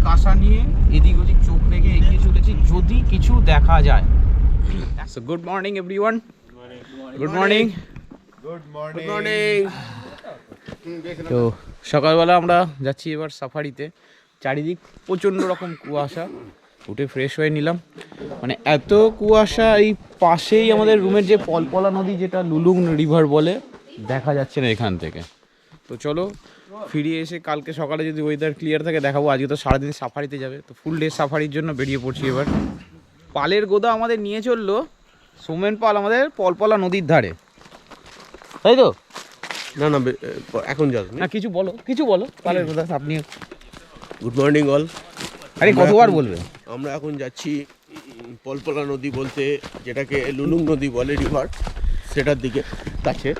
অনেক আশা নিয়ে এদিক ওদিক চোখ রেখে এগিয়ে চলেছি যদি কিছু দেখা যায়। So good morning everyone good morning good good morning তো সকালবেলা আমরা যাচ্ছি এবার সাফারিতে। চারিদিক প্রচণ্ড রকম কুয়াশা। উঠে ফ্রেশ হয়ে নিলাম। মানে এত কুয়াশা এই পাশেই আমাদের রুমের যে পলপলা নদী যেটা লুলুং রিভার বলে দেখা যাচ্ছে না এখান থেকে। তো চলো ফিরিয়ে এসে কালকে সকালে যদি ওয়েদার ক্লিয়ার থাকে দেখাবো। আজকে তো সারাদিন সাফারিতে যাবে। তো ফুল ডে সাফারির জন্য বেরিয়ে পড়ছি এবার। পালের গোদা আমাদের নিয়ে চলল। সোমেন পাল আমাদের পলপলা নদীর ধারে। তাই তো? না না এখন যাস না কিছু বলো কিছু বলো। পালের গোদা আপনি গুড মর্নিং অল আরে কতবার বলবে? আমরা এখন যাচ্ছি পলপলা নদী বলতে যেটাকে লুলুং নদী বলে রিভার সেটার দিকে। কাছে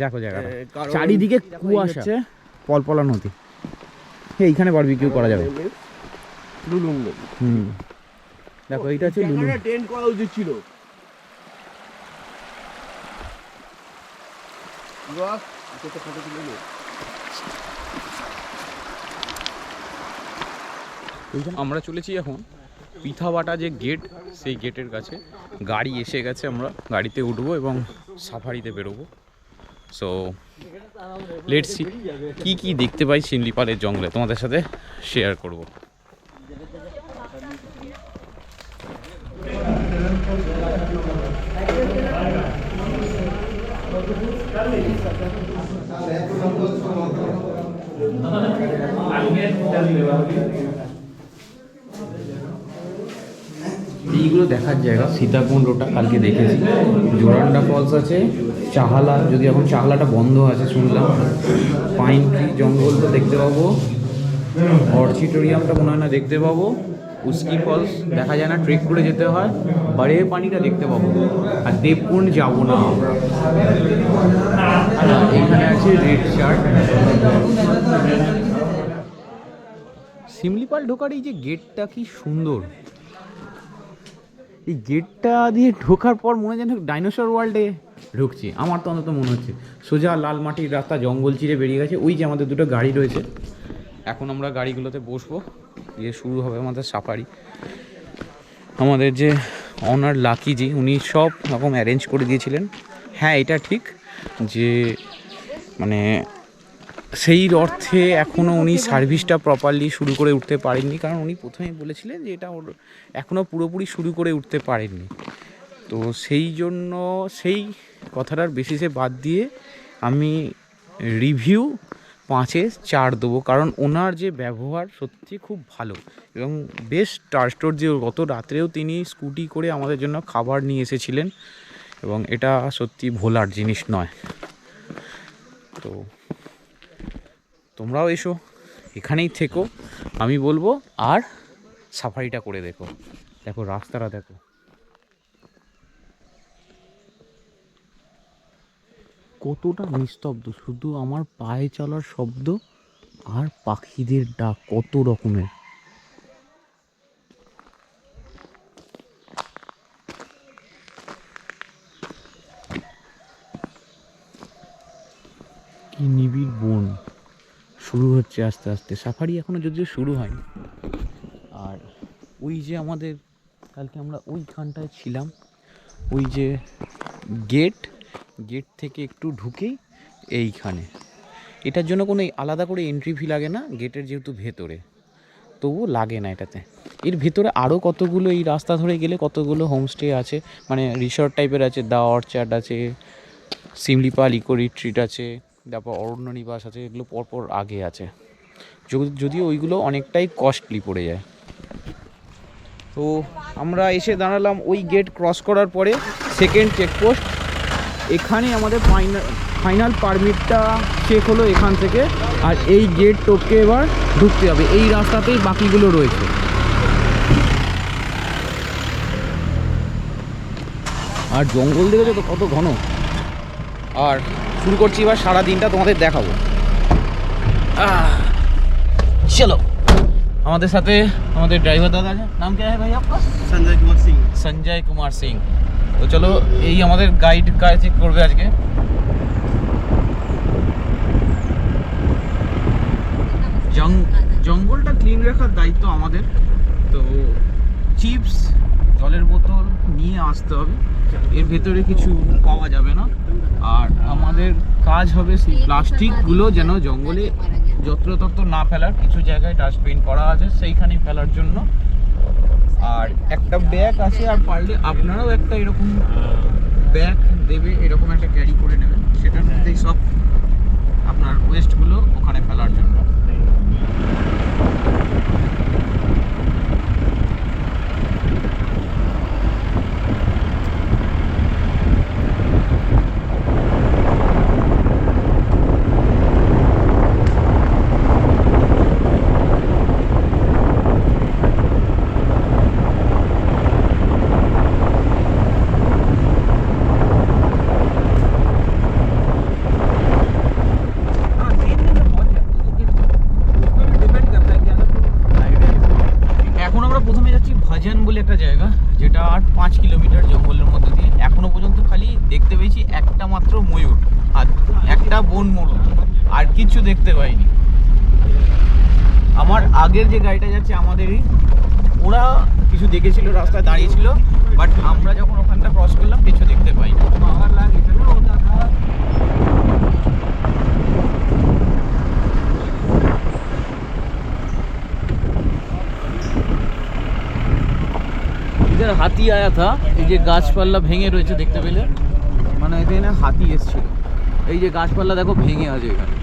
দেখো জায়গাটা। চারিদিকে কুয়াশা। পলপলা নদী। এইখানে বারবিকিউ করা যাবে। লুলুং নদী। হুম। দেখো এইটা হচ্ছে লুলু টেন্ট করা উচিত ছিল। আমরা চলেছি এখন পিথাবাটা যে গেট সেই গেটের কাছে। গাড়ি এসে গেছে আমরা গাড়িতে উঠবো এবং সাফারিতে বেরোবো। সো লেট সি কি কি দেখতে পাই শিমলিপালের জঙ্গলে তোমাদের সাথে শেয়ার করব। এইগুলো দেখার জায়গা সীতাকুণ্ডটা কালকে দেখেছি। জোরান্ডা ফলস আছে, চাহালা, যদি এখন চাহালাটা বন্ধ আছে শুনলাম, পাইন ট্রি জঙ্গল তো দেখতে পাবো। অর্চিটোরিয়ামটা মনে হয় না দেখতে পাবো। উস্কি ফলস, দেখা যায় না, ট্রেক করে যেতে হয়। বারে পানিটা দেখতে পাবো। আর দেবকুণ্ড যাব না এখানে আছে রেড চার্ট। শিমলিপাল ঢোকার এই যে গেটটা কি সুন্দর। এই গেটটা দিয়ে ঢোকার পর মনে যেন ডাইনোসর ওয়ার্ল্ডে ঢুকছি। আমার তো অন্তত মনে হচ্ছে। সোজা লাল মাটির রাস্তা, জঙ্গল চিরে বেরিয়ে গেছে। ওই যে আমাদের দুটো গাড়ি রয়েছে। এখন আমরা গাড়িগুলোতে বসবো। দিয়ে শুরু হবে আমাদের সাফারি আমাদের যে অনার লাকিজি উনি সব রকম অ্যারেঞ্জ করে দিয়েছিলেন। হ্যাঁ এটা ঠিক যে মানে সেই অর্থে এখনও উনি সার্ভিসটা প্রপারলি শুরু করে উঠতে পারেননি। কারণ উনি প্রথমেই বলেছিলেন যে এটা ওর এখনও পুরোপুরি শুরু করে উঠতে পারেননি। তো সেই জন্য সেই কথাটার বেসিসে বাদ দিয়ে আমি রিভিউ পাঁচে চার দেবো। কারণ ওনার যে ব্যবহার সত্যি খুব ভালো এবং বেশ টার্স্টোর যে গত রাত্রেও তিনি স্কুটি করে আমাদের জন্য খাবার নিয়ে এসেছিলেন এবং এটা সত্যি ভোলার জিনিস নয়। তো তোমরাও এসো, এখানেই থেকো। আমি বলব, আর সাফারিটা করে দেখো। দেখো, রাস্তাটা দেখো। কতটা নিস্তব্ধ, শুধু আমার পায়ে চলার শব্দ আর পাখিদের ডাক কত রকমের। কি নিবিড় বন। শুরু হচ্ছে আস্তে আস্তে। সাফারি এখনও যদিও শুরু হয়নি। আর ওই যে আমাদের, কালকে আমরা ওইখানটায় ছিলাম। ওই যে গেট গেট থেকে একটু ঢুকেই এইখানে। এটার জন্য কোনো আলাদা করে এন্ট্রি ফি লাগে না, গেটের যেহেতু ভেতরে। তবুও লাগে না এটাতে। এর ভেতরে আরও কতগুলো এই রাস্তা ধরে গেলে কতগুলো হোমস্টে আছে মানে রিসর্ট টাইপের আছে দা অর্চার্ড আছে, সিমলিপাল ইকো রিট্রিট আছে তারপর অরণ্য নিবাস আছে, এগুলো পরপর আগে আছে। যদি- যদিও ওইগুলো অনেকটাই কস্টলি পড়ে যায়। তো আমরা এসে দাঁড়ালাম ওই গেট ক্রস করার পরে সেকেন্ড চেকপোস্ট এখানে আমাদের ফাইনাল ফাইনাল পারমিটটা চেক হলো এখান থেকে। আর এই গেট টপকে এবার ঢুকতে হবে। এই রাস্তাতেই বাকিগুলো রয়েছে। আর জঙ্গল দেখেছ তো কত ঘন? আর শুরু করছি এবার সারা দিনটা তোমাদের দেখাবো। চলো। আমাদের সাথে আমাদের ড্রাইভার দাদা আছে। নাম কে ভাই আপনার? সঞ্জয় কুমার সিং। সঞ্জয় কুমার সিং। তো চলো এই আমাদের গাইড কাজ করবে আজকে। জঙ্গলটা ক্লিন রাখার দায়িত্ব আমাদের। তো চিপস জলের বোতল নিয়ে আসতে হবে। এর ভেতরে কিছু পাওয়া যাবে না। আর আমাদের কাজ হবে সেই প্লাস্টিকগুলো যেন জঙ্গলে যত্রতত্র না ফেলার। কিছু জায়গায় ডাস্টবিন করা আছে সেইখানেই ফেলার জন্য। আর একটা ব্যাগ আছে, আর পারলে আপনারাও একটা এরকম ব্যাগ দেবে, এরকম একটা ক্যারি করে নেবেন। সেটার মধ্যেই সব আপনার ওয়েস্টগুলো ওখানে ফেলার জন্য এখন আমরা প্রথমে যাচ্ছি ভজন বলে একটা জায়গা যেটা আর পাঁচ কিলোমিটার জঙ্গলের মধ্যে দিয়ে এখনও পর্যন্ত খালি দেখতে পেয়েছি একটা মাত্র ময়ূর আর একটা বন মোড়ক আর কিছু দেখতে পাইনি আমার আগের যে গাড়িটা যাচ্ছে আমাদেরই ওরা কিছু দেখেছিল রাস্তায় দাঁড়িয়েছিল বাট আমরা যখন ওখানটা ক্রস করলাম কিছু দেখতে পাইনি। ইধার হাতি আয়া থা এই যে গাছপাল্লা ভেঙে রয়েছে দেখতে পেলে? মানে এখানে হাতি এসেছিল। এই যে গাছপাল্লা দেখো ভেঙে আছে এখানে।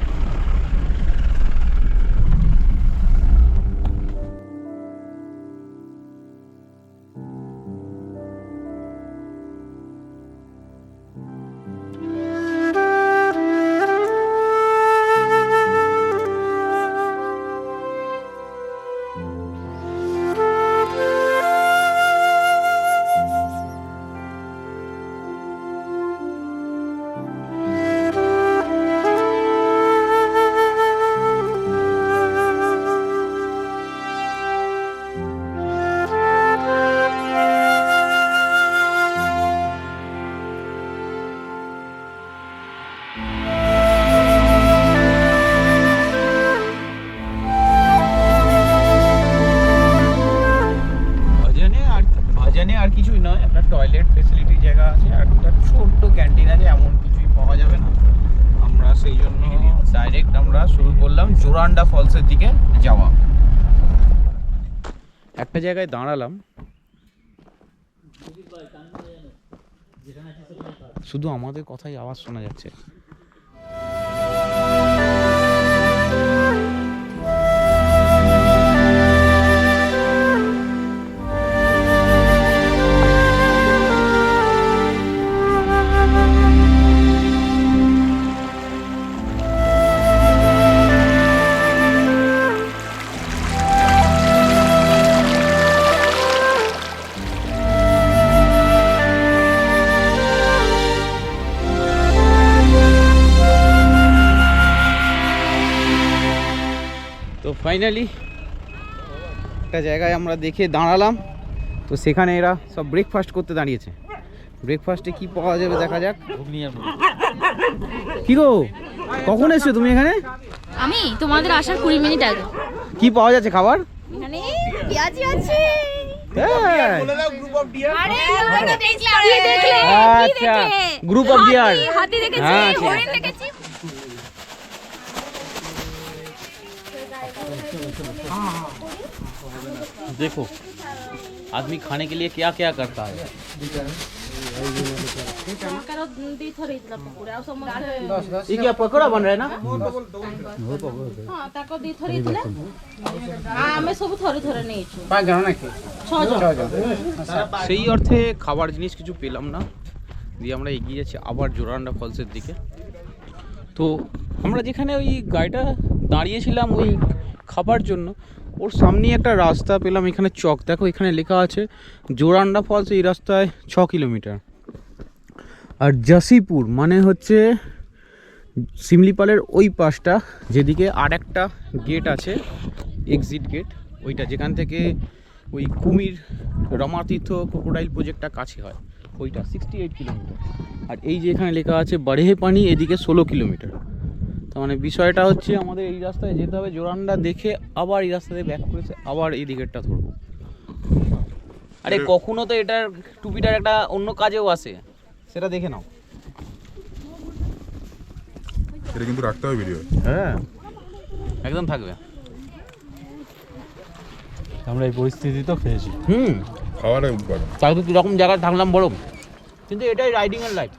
জায়গায় দাঁড়ালাম। শুধু আমাদের কথাই আওয়াজ শোনা যাচ্ছে। ফাইনালি একটা জায়গায় আমরা দেখে দাঁড়ালাম। তো সেখানে এরা সব ব্রেকফাস্ট করতে দাঁড়িয়েছে। ব্রেকফাস্টে কি পাওয়া যাবে দেখা যাক। কি গো? কখন এসছো তুমি এখানে? আমি তোমাদের আসার কুড়ি মিনিট আগে। কি পাওয়া যাচ্ছে খাবার? এখানে পেঁয়াজি আছে। গ্রুপ অফ ডিয়ার হাতি, হাতি দেখেছি হ্যাঁ, হরিণ দেখেছি। देखो, आदमी खाने के लिए क्या क्या करता है? क्या पकोड़ा बन रहे से अर्थे खबर जिन कि पेलम ना दिए हमें एग्जिए जा जोरान्डा फल्सर दिखे तो हमें जेखने वही गाड़ी दाड़ी ओई খাবার জন্য। ওর সামনেই একটা রাস্তা পেলাম, এখানে চক। দেখো, এখানে লেখা আছে, জোরান্ডা ফলস এই রাস্তায় ছ কিলোমিটার। আর জাসিপুর মানে হচ্ছে সিমলিপালের ওই পাশটা, যেদিকে আর একটা গেট আছে এক্সিট গেট ওইটা যেখান থেকে ওই কুমির, রমাতীর্থ ক্রোকোডাইল প্রজেক্টটা কাছে হয়, ওইটা সিক্সটি এইট কিলোমিটার। আর এই যে এখানে লেখা আছে বাড়েহে পানি এদিকে ষোলো কিলোমিটার। তো মানে বিষয়টা হচ্ছে আমাদের এই রাস্তায় যেতে হবে। জোরানটা দেখে আবার এই রাস্তা দিয়ে ব্যাক করেছে আবার এই দিকেরটা ধরবো। আরে কখনো তো এটার টুপিটার একটা অন্য কাজেও আসে। সেটা দেখে নাও। এটা কিন্তু রাখতে হবে ভিডিও হ্যাঁ। একদম থাকবে। আমরা এই পরিস্থিতি তো খেয়েছি হুম খাওয়া না উৎপাদ তাই তো কীরকম জায়গায় থাকলাম বরং। কিন্তু এটাই রাইডিং এর লাইফ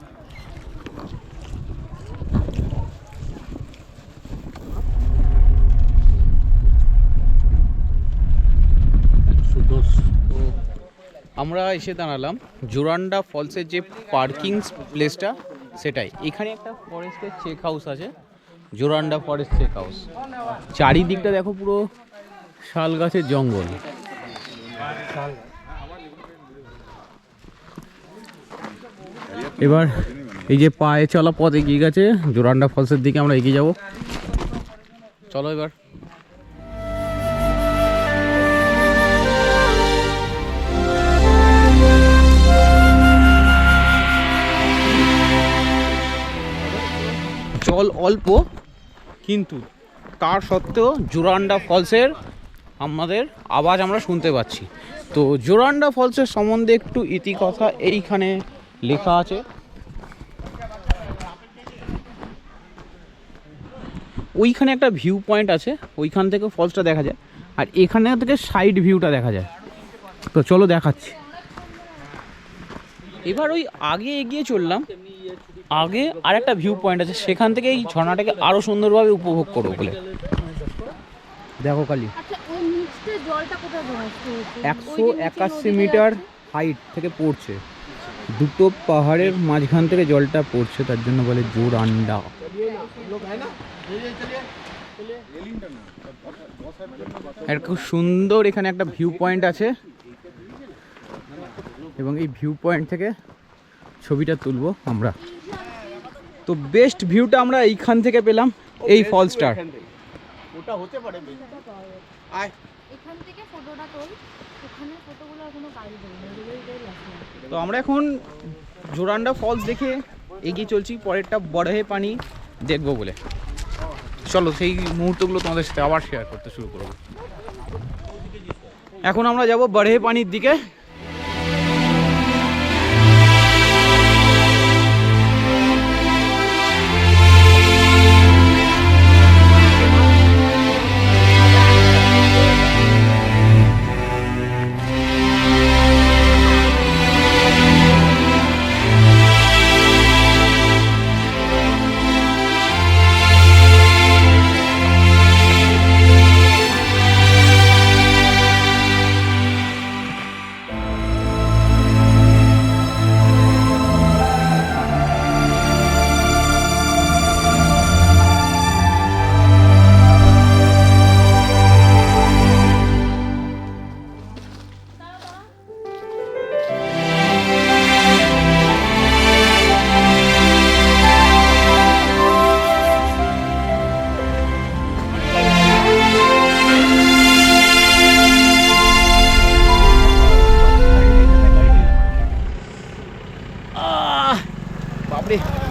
তো আমরা এসে দাঁড়ালাম জোরান্ডা ফলসের যে পার্কিং প্লেসটা সেটাই। এখানে একটা ফরেস্টের চেক হাউস আছে, জোরান্ডা ফরেস্ট চেক হাউস চারিদিকটা দেখো পুরো শাল গাছের জঙ্গল। এবার এই যে পায়ে চলা পথ এগিয়ে গেছে, জোরান্ডা ফলসের দিকে আমরা এগিয়ে যাব। চলো এবার। অল্প, কিন্তু তার সত্ত্বেও জোরান্ডা ফলসের আমাদের আওয়াজ আমরা শুনতে পাচ্ছি। তো জোরান্ডা ফলসের সম্বন্ধে একটু ইতিকথা এইখানে লেখা আছে। ওইখানে একটা ভিউ পয়েন্ট আছে, ওইখান থেকে ফলসটা দেখা যায়। আর এখানে থেকে সাইড ভিউটা দেখা যায়। তো চলো দেখাচ্ছি। এবার ওই আগে এগিয়ে চললাম। আগে আর একটা ভিউ পয়েন্ট আছে সেখান থেকে এই ঝর্ণাটাকে আরও সুন্দরভাবে উপভোগ করব বলে। দেখো কালি। আচ্ছা একশো একাশি মিটার হাইট থেকে পড়ছে। দুটো পাহাড়ের মাঝখান থেকে জলটা পড়ছে তার জন্য বলে জোর আন্ডা। একটা খুব সুন্দর এখানে একটা ভিউ পয়েন্ট আছে। এবং এই ভিউ পয়েন্ট থেকে ছবিটা তুলবো আমরা। তো বেস্ট ভিউটা আমরা এইখান থেকে পেলাম এই ফলসটার ওটা হতে পারে আয়। এখান থেকে ফটোটা তোল। ওখানে ফটোগুলো এখনও কাজ তো আমরা এখন জোরান্ডা ফলস দেখে এগিয়ে চলছি পরেরটা বড়হে পানি দেখব বলে। চলো সেই মুহূর্তগুলো তোমাদের সাথে আবার শেয়ার করতে শুরু করব। এখন আমরা যাব বড়হে পানির দিকে।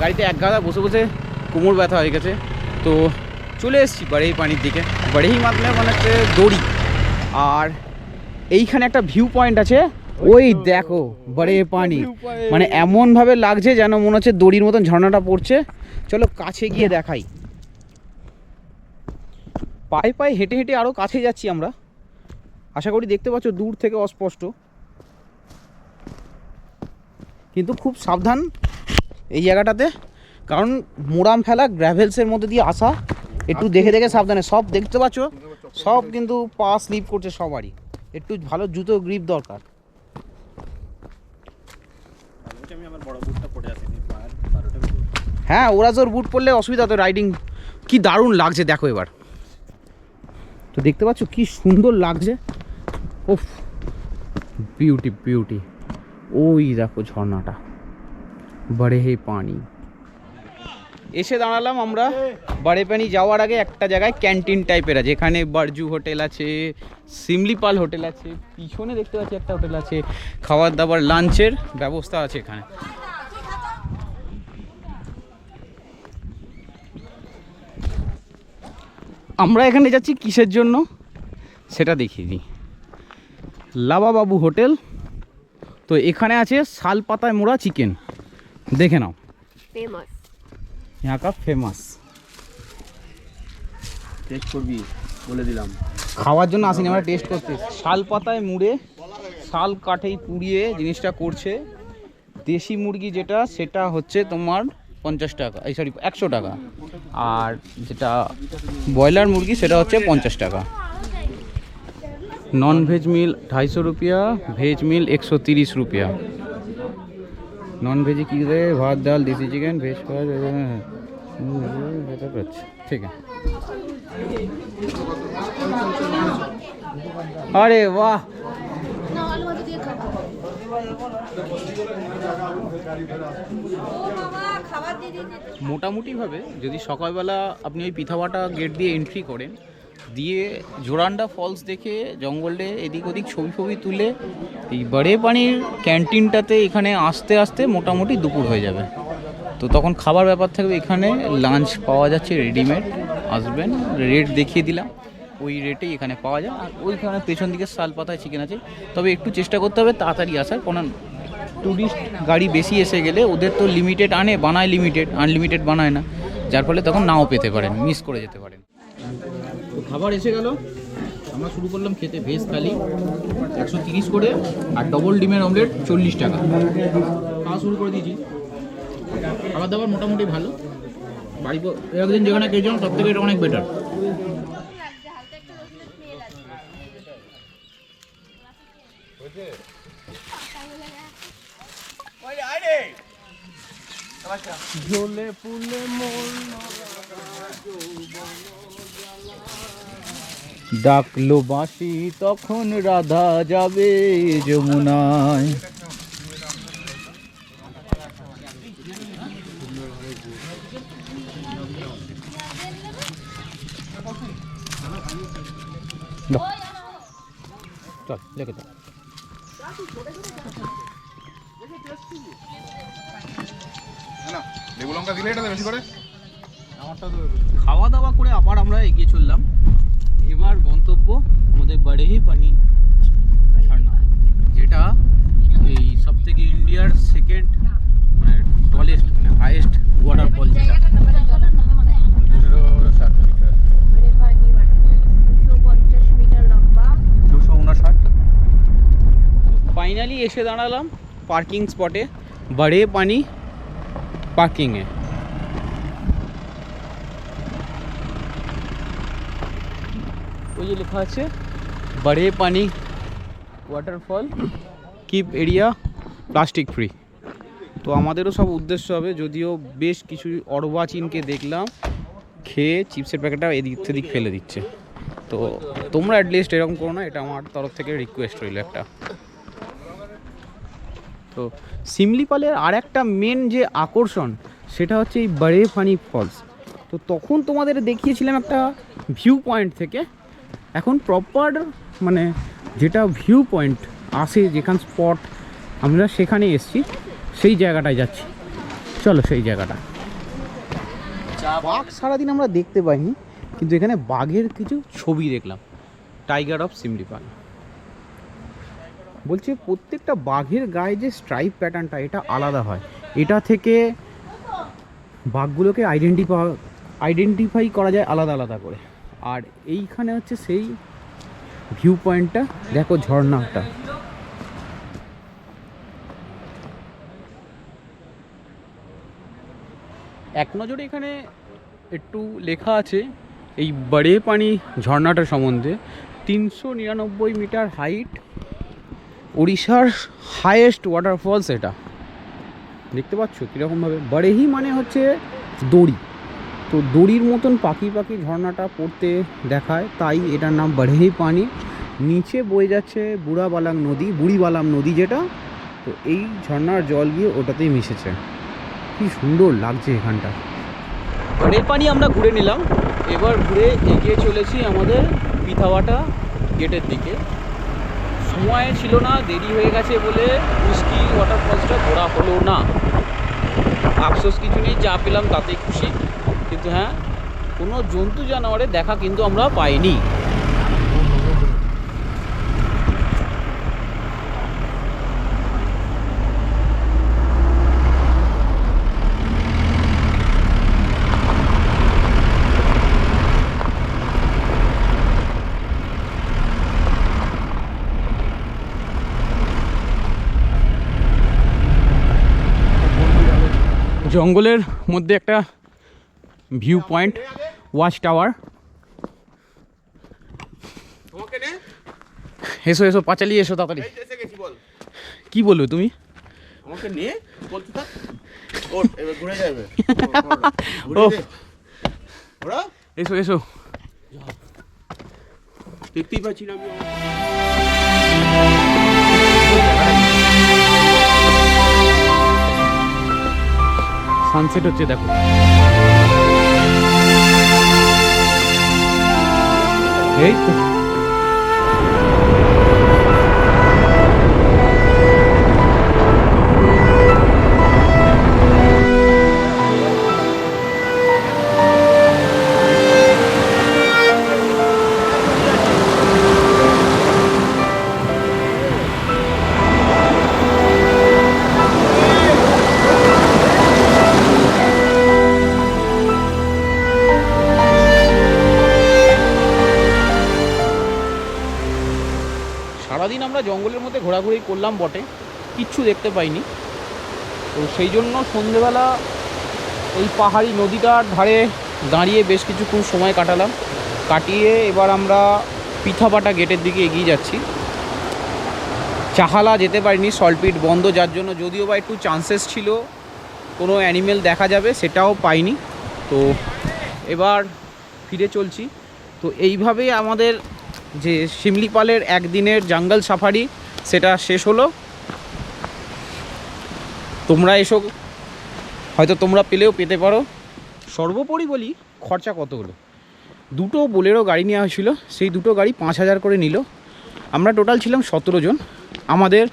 গাড়িতে এক গাদা বসে বসে কোমর ব্যথা হয়ে গেছে। তো চলে এসেছি বাড়ি পানির দিকে। বাড়ি মাতলে মানে হচ্ছে দড়ি। আর এইখানে একটা ভিউ পয়েন্ট আছে। ওই দেখো বড়ে পানি। মানে এমন ভাবে লাগছে যেন মনে হচ্ছে দড়ির মতন ঝর্ণাটা পড়ছে। চলো কাছে গিয়ে দেখাই। পায়ে পায়ে হেঁটে হেঁটে আরও কাছে যাচ্ছি আমরা। আশা করি দেখতে পাচ্ছ দূর থেকে অস্পষ্ট। কিন্তু খুব সাবধান। এই জায়গাটাতে। কারণ মোরাম ফেলা, গ্র্যাভেলসের মধ্যে দিয়ে আসা, একটু দেখে দেখে সাবধানে। সব দেখতে পাচ্ছ? সব কিন্তু পা স্লিপ করছে সবারই। একটু ভালো জুতো গ্রিপ দরকার। হ্যাঁ ওরা জোর বুট পরলে অসুবিধা তো রাইডিং কি দারুণ লাগছে, দেখো এবার। তো দেখতে পাচ্ছ কি সুন্দর লাগছে? ওফ বিউটি বিউটি ওই দেখো ঝর্ণাটা। বড়ে হে পানি। এসে দাঁড়ালাম আমরা বাড়ে পানি যাওয়ার আগে একটা জায়গায় ক্যান্টিন টাইপের আছে। এখানে বারজু হোটেল আছে, সিমলিপাল হোটেল আছে, পিছনে দেখতে পাচ্ছি একটা হোটেল আছে খাবার দাবার লাঞ্চের ব্যবস্থা আছে এখানে। আমরা এখানে যাচ্ছি কিসের জন্য? সেটা দেখিয়ে দিই। লাবাবাবু হোটেল। তো এখানে আছে শাল পাতায় মোড়া চিকেন। দেখে নাও फेमस यहाँ का ফেমাস টেস্ট করবি বলে দিলাম খাওয়ার জন্য আসিনি আমরা টেস্ট করতে শাল পাতায় মুড়ে শাল কাঠেই পুড়িয়ে জিনিসটা করছে দেশি মুরগি যেটা সেটা হচ্ছে তোমার পঞ্চাশ টাকা এই সরি একশো টাকা আর যেটা ব্রয়লার মুরগি সেটা হচ্ছে পঞ্চাশ টাকা নন ভেজ মিল ढाईसौ रुपया ভেজ মিল একশো তিরিশ রুপিয়া নন ভেজে কী রে? ভাত, ডাল, দেশি চিকেন ভেজ ভাত আচ্ছা ঠিক আছে। আরে বাহ! মোটামুটিভাবে যদি সকালবেলা আপনি ওই পিথাওয়াটা গেট দিয়ে এন্ট্রি করেন দিয়ে জোরান্ডা ফলস দেখে জঙ্গলে এদিক ওদিক ছবি ছবি তুলে এই বাড়ে পানির ক্যান্টিনটাতে এখানে আসতে আসতে মোটামুটি দুপুর হয়ে যাবে। তো তখন খাবার ব্যাপার থাকবে এখানে, লাঞ্চ পাওয়া যাচ্ছে রেডিমেড, আসবেন, রেট দেখিয়ে দিলাম, ওই রেটেই এখানে পাওয়া যায়, আর ওইখানে পেছন দিকে শাল পাতায় চিকেন আছে, তবে একটু চেষ্টা করতে হবে তাড়াতাড়ি আসার কোনো ট্যুরিস্ট গাড়ি বেশি এসে গেলে ওদের তো লিমিটেড আনে, বানায় লিমিটেড আনলিমিটেড বানায় না, যার ফলে তখন নাও পেতে পারেন মিস করে যেতে পারেন। খাবার এসে গেল। আমরা শুরু করলাম খেতে ভেজ থালি। একশো তিরিশ করে আর ডবল ডিমের অমলেট চল্লিশ টাকা। খাওয়া শুরু করে দিয়েছি। খাবার দাবার মোটামুটি ভালো। বাড়ি একদিন যেখানে খেয়েছিলাম সব থেকে এটা অনেক বেটার ডাকলো বাঁশি তখন রাধা যাবে যমুনায়। চল লেগে চল খাওয়া দাওয়া করে আবার আমরা এগিয়ে চললাম। এবার গন্তব্য আমাদের বারেহি পানি ঝর্ণা, যেটা এই সব থেকে ইন্ডিয়ার সেকেন্ড মানে টলেস্ট মানে হাইয়েস্ট ওয়াটারফল যেটা। দুশো উনষাট। ফাইনালি এসে দাঁড়ালাম পার্কিং স্পটে বাড়ে পানি পার্কিংয়ে যে লেখা আছে Barehipani waterfall keep area plastic free তো আমাদেরও সব উদ্দেশ্য হবে যদিও বেশ কিছু অর্বাচীনকে দেখলাম খেয়ে চিপসের প্যাকেটটা এদিক সেদিক ফেলে দিচ্ছে তো তোমরা অ্যাটলিস্ট এরকম করো না এটা আমার তরফ থেকে রিকোয়েস্ট রইল একটা তো সিমলিপালের আর একটা মেন যে আকর্ষণ সেটা হচ্ছে এই বাড়ে ফানি ফলস তো তখন তোমাদের দেখিয়েছিলাম একটা ভিউ পয়েন্ট থেকে এখন প্রপার মানে যেটা ভিউ পয়েন্ট আসে যেখান স্পট আমরা সেখানে এসছি, সেই জায়গাটায় যাচ্ছি। চলো সেই জায়গাটা। বাঘ সারাদিন আমরা দেখতে পাইনি, কিন্তু এখানে বাঘের কিছু ছবি দেখলাম। টাইগার অফ সিমলিপাল বলছে প্রত্যেকটা বাঘের গায়ে যে স্ট্রাইপ প্যাটার্নটা এটা আলাদা হয়। এটা থেকে বাঘগুলোকে আইডেন্টিফাই আইডেন্টিফাই করা যায় আলাদা আলাদা করে। আর এইখানে হচ্ছে সেই ভিউ পয়েন্টটা দেখো ঝর্ণাটা। এক নজরে এখানে একটু লেখা আছে, এই বড়ে পানি ঝর্ণাটার সম্বন্ধে, তিনশো নিরানব্বই মিটার হাইট উড়িষ্যার হাইয়েস্ট ওয়াটারফলস এটা। দেখতে পাচ্ছ কীরকমভাবে? বড়েহি মানে হচ্ছে দড়ি। তো দড়ির মতন পাখি পাখি ঝর্ণাটা পড়তে দেখায়, তাই এটার নাম বড়েহি পানি। নিচে বয়ে যাচ্ছে বুড়াবালাং নদী, বুড়িবালাম নদী যেটা, তো এই ঝর্ণার জল গিয়ে ওটাতেই মিশেছে। কি সুন্দর লাগছে এখানটা। বড়ের পানি আমরা ঘুরে নিলাম। এবার ঘুরে এগিয়ে চলেছি আমাদের পিথাওয়াটা গেটের দিকে। সময় ছিল না, দেরি হয়ে গেছে বলে মিষ্টি ওয়াটারফলসটা ঘোরা হলো না। আফসোস কিছু নেই, যা পেলাম তাতেই খুশি। কিন্তু হ্যাঁ কোনো জন্তু জানোয়ারের দেখা কিন্তু আমরা পাইনি। জঙ্গলের মধ্যে একটা ভিউ পয়েন্ট ওয়াচ টাওয়ার এসো এসো পাঁচালি এসো তাড়াতাড়ি। কি বলবে তুমি? আমাকে নিয়ে ঘুরে যাবে। ও এসো এসো। দেখতেই পাচ্ছি না আমি। সানসেট হচ্ছে দেখো। এই ঘোরাঘুরি করলাম বটে, কিচ্ছু দেখতে পাইনি। তো সেই জন্য সন্ধেবেলা ওই পাহাড়ি নদীটার ধারে দাঁড়িয়ে বেশ কিছুক্ষণ সময় কাটালাম। কাটিয়ে এবার আমরা পিঠাপাটা গেটের দিকে এগিয়ে যাচ্ছি। চাহালা যেতে পারিনি সল্টপিট বন্ধ, যার জন্য যদিও বা একটু চান্সেস ছিল, কোনো অ্যানিমেল দেখা যাবে সেটাও পাইনি। তো এবার ফিরে চলছি। তো এইভাবেই আমাদের যে শিমলিপালের একদিনের জঙ্গল সাফারি সেটা শেষ হলো। তোমরা এসো, হয়তো তোমরা পেলেও পেতে পারো। সর্বোপরি বলি, খরচা কত হলো? দুটো বোলেরো গাড়ি নেওয়া হয়েছিল, সেই দুটো গাড়ি পাঁচ হাজার করে নিল। আমরা টোটাল ছিলাম সতেরো জন। আমাদের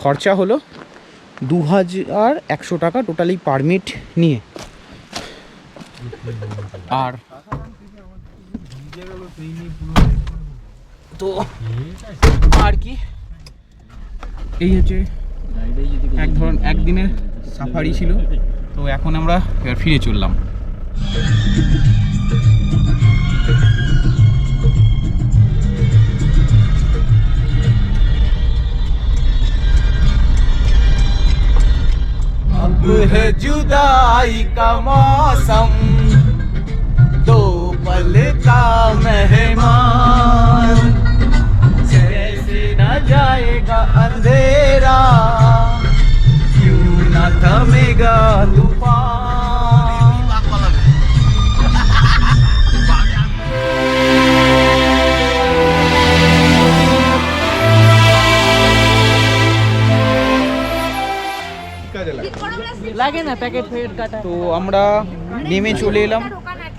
খরচা হলো দু হাজার একশো টাকা টোটালি পারমিট নিয়ে। আর তো আর কি? এই হচ্ছে এক ধরন একদিনের সাফারি ছিল তো এখন আমরা এবার ফিরে চললাম अब है जुदाई का मौसम दो पल का मेहमान जैसे न जाएगा अंधेरा क्यों न थमेगा तूफान লাগে না প্যাকেট ফেকেট কাটা তো আমরা নেমে চলে এলাম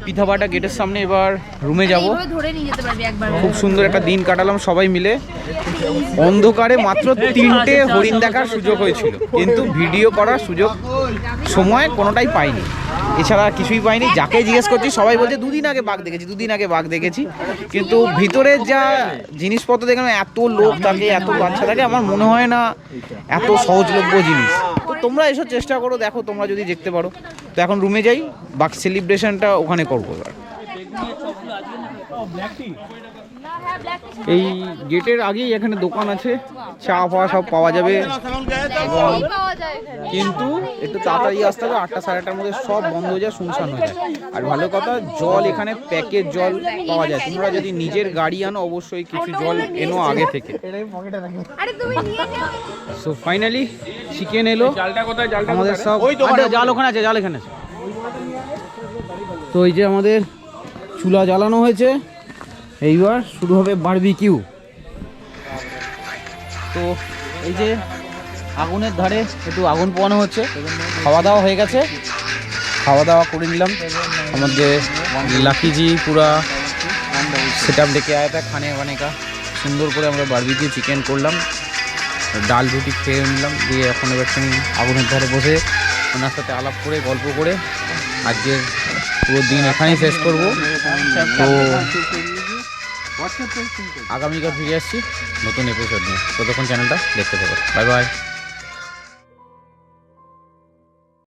পিঠাপাটা গেটের সামনে এবার রুমে যাব। পারবি একবার খুব সুন্দর একটা দিন কাটালাম সবাই মিলে। অন্ধকারে মাত্র তিনটে হরিণ দেখার সুযোগ হয়েছিল। কিন্তু ভিডিও করার সুযোগ সময় কোনোটাই পাইনি। এছাড়া কিছুই পাইনি। যাকে জিজ্ঞেস করছি সবাই বলছে দুদিন আগে বাঘ দেখেছি দুদিন আগে বাঘ দেখেছি। কিন্তু ভিতরে যা জিনিসপত্র দেখলাম এত লোক থাকে এত বাচ্চা থাকে আমার মনে হয় না এত সহজলভ্য জিনিস। তো তোমরা এসব চেষ্টা করো দেখো তোমরা যদি দেখতে পারো। তো এখন রুমে যাই বাঘ সেলিব্রেশনটা ওখানে করব এবার এই গেটের আগেই এখানে দোকান আছে চা ফা সব পাওয়া যাবে। কিন্তু একটু তাড়াতাড়ি আসতে হবে আটটা সাড়ে আটটার মধ্যে সব বন্ধ হয়ে যায় শুনশান হয়ে যায়। আর ভালো কথা জল এখানে প্যাকেট জল পাওয়া যায়। তোমরা যদি নিজের গাড়ি আনো অবশ্যই কিছু জল এনো আগে থেকে। আরে তুমি নিয়ে যাও সো ফাইনালি চিকেন এলো। জালটা কোথায়? জালটা আমাদের সব জাল ওখানে আছে জাল এখানে আছে। তো এই যে আমাদের চুলা জ্বালানো হয়েছে, এইবার শুরু হবে বারবিকিউ তো এই যে আগুনের ধারে একটু আগুন পোয়ানো হচ্ছে খাওয়া দাওয়া হয়ে গেছে। খাওয়া দাওয়া করে নিলাম। আমাদের লাকিজি পুরা সেট আপ ডেকে আয়া খানে বানে কা সুন্দর করে আমরা বারবিকিউ চিকেন করলাম। ডাল রুটি খেয়ে নিলাম। দিয়ে এখন এবার আগুনের ধারে বসে ওনার সাথে আলাপ করে, গল্প করে আজকের পুরো দিন এখানেই শেষ করব। তো আগামীকাল ফিরে আসছি নতুন এপিসোড নিয়ে। ততক্ষণ চ্যানেলটা দেখতে থাকো। Bye bye